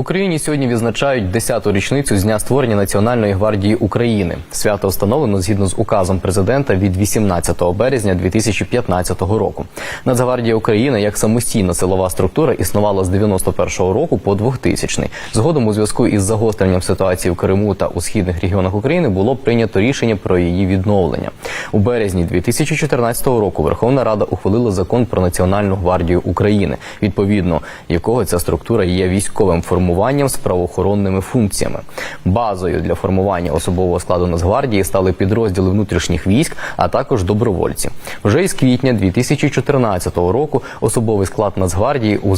Україні сьогодні відзначають 10-ту річницю з дня створення Національної гвардії України. Свято встановлено згідно з указом президента від 18 березня 2015 року. Нацгвардія України як самостійна силова структура існувала з 91-го року по 2000 Згодом у зв'язку із загостренням ситуації в Криму та у східних регіонах України було прийнято рішення про її відновлення. У березні 2014 року Верховна Рада ухвалила закон про Національну гвардію України, відповідно якого ця структура є військовим формуванням з правоохоронними функціями. Базою для формування особового складу Нацгвардії стали підрозділи внутрішніх військ, а також добровольці. Вже із квітня 2014 року особовий склад Нацгвардії у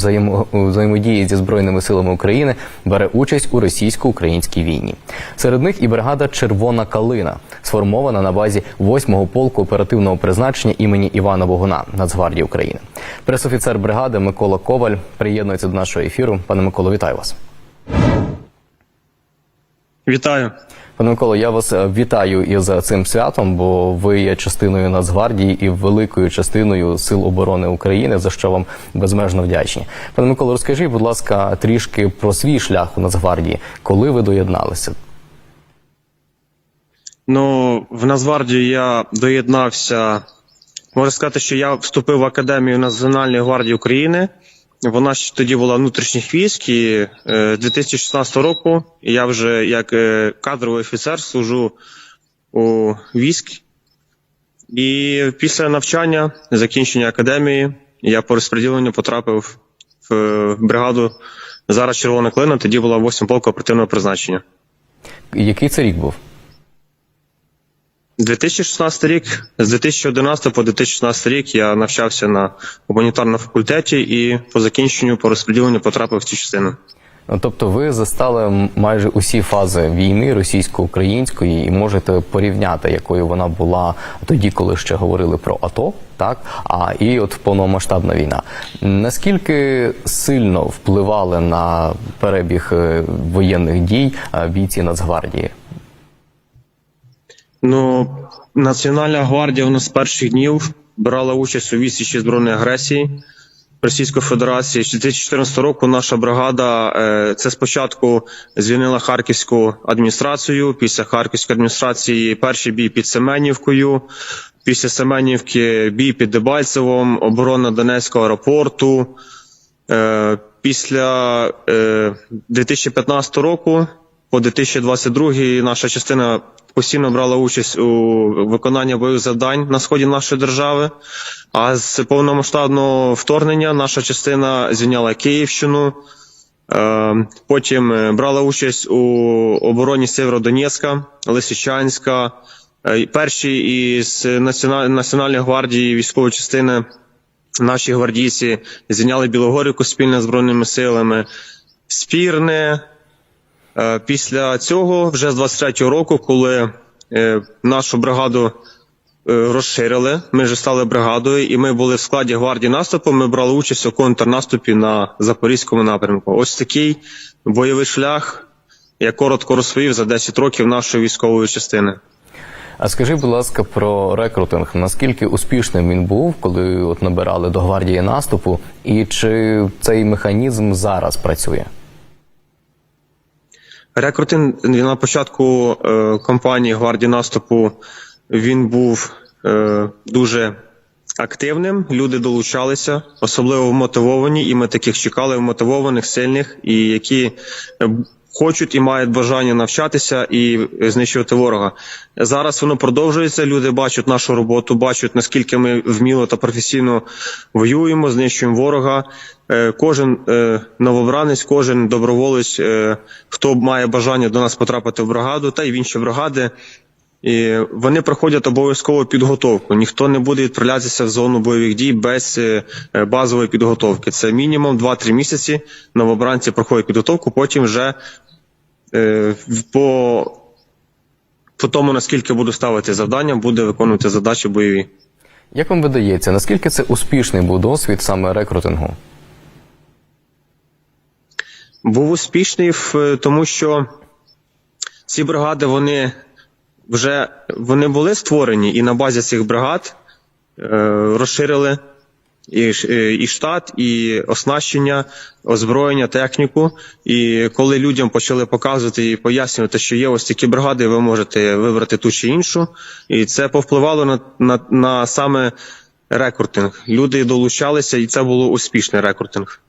взаємодії зі збройними силами України бере участь у російсько-українській війні. Серед них і бригада Червона калина, сформована на базі 8-го полку оперативного призначення імені Івана Богуна Нацгвардії України. Пресофіцер бригади Микола Коваль приєднується до нашого ефіру. Пане Миколо, вітаю вас. Вітаю. Пане Миколо, я вас е, вітаю із цим святом, бо ви є частиною Нацгвардії і великою частиною Сил оборони України, за що вам безмежно вдячні. Пане Миколо, розкажіть, будь ласка, трішки про свій шлях у Нацгвардії, коли ви доєдналися? Ну, в Нацгвардію я доєднався. Можна сказати, що я вступив в Академію Національної гвардії України. Вона ще тоді була внутрішніх військ, і е, 2016 року я вже як е, кадровий офіцер служу у військ. І після навчання, закінчення академії, я по розподіленню потрапив в е, бригаду зараз Червона клина, тоді була 8 полку оперативного призначення. Який це рік був? 2016 рік, з 2011 по 2016 рік я навчався на гуманітарному факультеті і по закінченню по розподіленню потрапив в цю частину. Ну, Тобто ви застали майже усі фази війни російсько-української і можете порівняти, якою вона була тоді, коли ще говорили про АТО, так а і от повномасштабна війна. Наскільки сильно впливали на перебіг е, воєнних дій е, бійці Нацгвардії? Ну, Національна гвардія у нас з перших днів брала участь у відсічі збройної агресії Російської Федерації. З 2014 року наша бригада е, це спочатку звільнила Харківську адміністрацію. Після Харківської адміністрації перший бій під Семенівкою. Після Семенівки бій під Дебальцевом, оборона Донецького аеропорту. Е, Після е, 2015 року по 2022 наша частина постійно брала участь у виконанні бойових завдань на сході нашої держави. А з повномасштабного вторгнення наша частина звільняла Київщину. Е, Потім е, брала участь у обороні Сєвєродонецька, Лисичанська. Е, Перші із Національної гвардії військової частини наші гвардійці звільняли Білогорівку спільно з збройними силами. Спірне. Е, Після цього, вже з 23-го року, коли е, нашу бригаду е, розширили, ми вже стали бригадою, і ми були в складі гвардії наступу. Ми брали участь у контрнаступі на запорізькому напрямку. Ось такий бойовий шлях. Я коротко розповів за 10 років нашої військової частини. А скажи, будь ласка, про рекрутинг. Наскільки успішним він був, коли от набирали до гвардії наступу, і чи цей механізм зараз працює? Рекрутинг на початку е, кампанії гвардії наступу він був е, дуже активним. Люди долучалися, особливо вмотивовані, і ми таких чекали вмотивованих, сильних, і які е, хочуть і мають бажання навчатися і знищувати ворога. Зараз воно продовжується. Люди бачать нашу роботу, бачать наскільки ми вміло та професійно воюємо, знищуємо ворога. Е, Кожен е, новобранець, кожен доброволець, е, хто має бажання до нас потрапити в бригаду, та й в інші бригади. І вони проходять обов'язкову підготовку. Ніхто не буде відправлятися в зону бойових дій без е, базової підготовки. Це мінімум 2-3 місяці. Новобранці проходять підготовку, потім вже е, по, по тому, наскільки буду ставити завдання, буде виконувати задачі бойові. Як вам видається, наскільки це успішний був досвід саме рекрутингу? був успішний в е, тому, що ці бригади вони вже вони були створені, і на базі цих бригад е, розширили і, е, і штат, і оснащення, озброєння, техніку. І коли людям почали показувати і пояснювати, що є ось такі бригади, ви можете вибрати ту чи іншу. І це повпливало на, на, на саме рекрутинг. Люди долучалися, і це було успішний рекрутинг.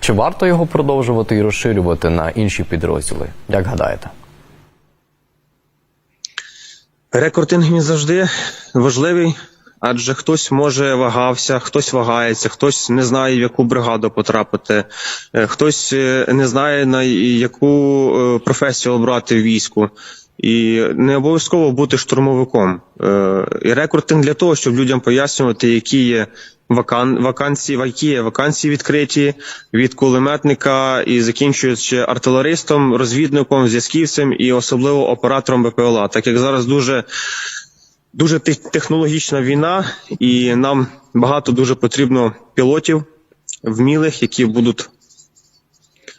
Чи варто його продовжувати і розширювати на інші підрозділи? Як гадаєте? Рекрутинг він завжди важливий, адже хтось може вагався, хтось вагається, хтось не знає, в яку бригаду потрапити, е, хтось е, не знає на яку е, професію обрати війську. І не обов'язково бути штурмовиком. І рекрутинг для того, щоб людям пояснювати, які є вакан, вакансії, які є вакансії відкриті від кулеметника і закінчуючи артилеристом, розвідником, зв'язківцем і особливо оператором БПЛА. Так як зараз дуже дуже тех- технологічна війна, і нам багато дуже потрібно пілотів вмілих, які будуть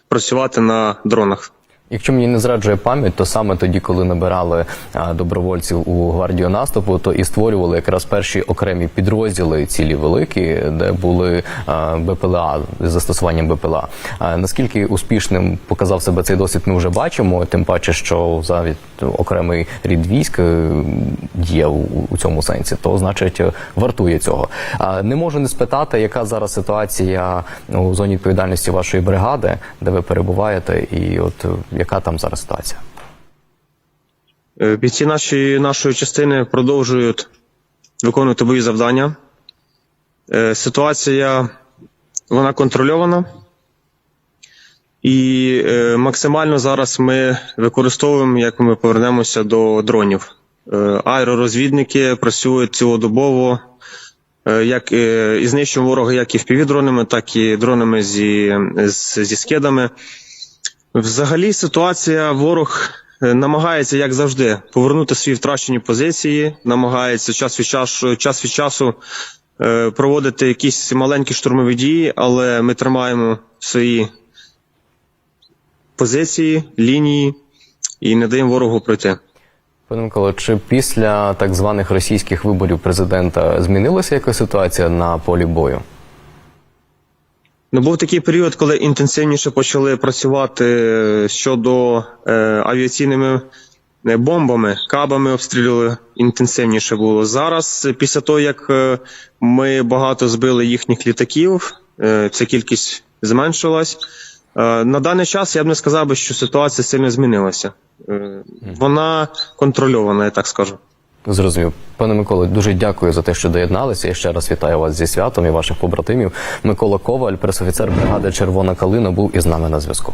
працювати на дронах. Якщо мені не зраджує пам'ять, то саме тоді, коли набирали а, добровольців у гвардію наступу, то і створювали якраз перші окремі підрозділи, цілі великі, де були а, БПЛА з застосуванням БПЛА. А, наскільки успішним показав себе цей досвід, ми вже бачимо. Тим паче, що завід окремий рід військ е, є у, у цьому сенсі, то значить вартує цього. А, не можу не спитати, яка зараз ситуація у зоні відповідальності вашої бригади, де ви перебуваєте, і от яка там зараз ситуація? Е, Бійці нашої, нашої частини продовжують виконувати бойові завдання. Е, Ситуація вона контрольована. І е, максимально зараз ми використовуємо, як ми повернемося до дронів. Аеророзвідники працюють цілодобово, як і знищуємо ворога як і впівдронами, так і дронами зі, зі скидами. Взагалі ситуація ворог е, намагається, як завжди, повернути свої втрачені позиції, намагається час від часу, час від часу е, проводити якісь маленькі штурмові дії, але ми тримаємо свої позиції, лінії і не даємо ворогу пройти. Пане Миколо, чи після так званих російських виборів президента змінилася якась ситуація на полі бою? Ну, був такий період, коли інтенсивніше почали працювати е, щодо е, авіаційними е, бомбами, кабами обстрілювали інтенсивніше було. Зараз, е, після того, як ми багато збили їхніх літаків, е, ця кількість зменшилась. Е, на даний час я б не сказав би, що ситуація сильно змінилася. Е, вона контрольована, я так скажу. Зрозумів. Пане Миколе, дуже дякую за те, що доєдналися. Я ще раз вітаю вас зі святом і ваших побратимів. Микола Коваль, пресофіцер бригади Червона Калина, був із нами на зв'язку.